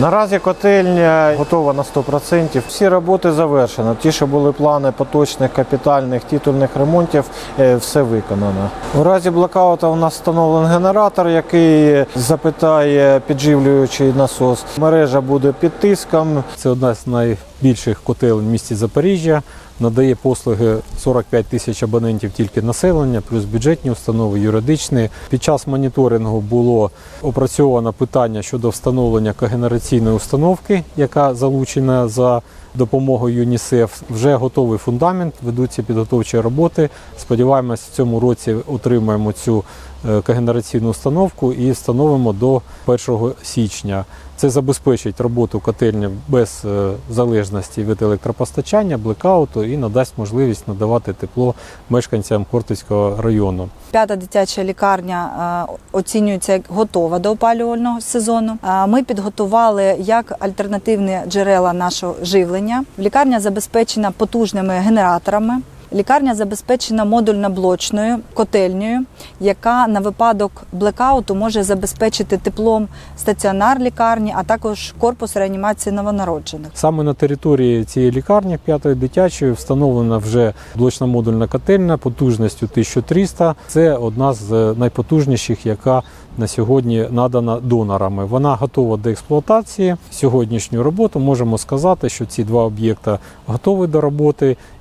Наразі котельня готова на 100%. Всі роботи завершені. Ті, що були плани поточних капітальних титульних ремонтів, е, все виконано. У разі блокаута у нас встановлений генератор, який запитає підживлюючий насос. Мережа буде під тиском. Це одна з найбільших котелень в місті Запоріжжя. Надає послуги 45 тисяч абонентів тільки населення, плюс бюджетні установи, юридичні. Під час моніторингу було опрацьовано питання щодо встановлення когенераційної установки, яка залучена за допомогою ЮНІСЕФ. Вже готовий фундамент, ведуться підготовчі роботи. Сподіваємось, в цьому році отримаємо цю когенераційну установку і встановимо до 1 січня. Це забезпечить роботу котельні без е, залежності від електропостачання, блекауту і надасть можливість надавати тепло мешканцям Хортицького району. П'ята дитяча лікарня е, оцінюється як готова до опалювального сезону. Е, Ми підготували як альтернативні джерела нашого живлення. Лікарня забезпечена потужними генераторами. Лікарня забезпечена модульно-блочною котельнею, яка на випадок блекауту може забезпечити теплом стаціонар лікарні, а також корпус реанімації новонароджених. Саме на території цієї лікарні, п'ятої дитячої, встановлена вже блочна модульна котельня потужністю 1300. Це одна з найпотужніших, яка на сьогодні надана донорами. Вона готова до експлуатації. Сьогоднішню роботу можемо сказати, що ці два об'єкти готові до роботи.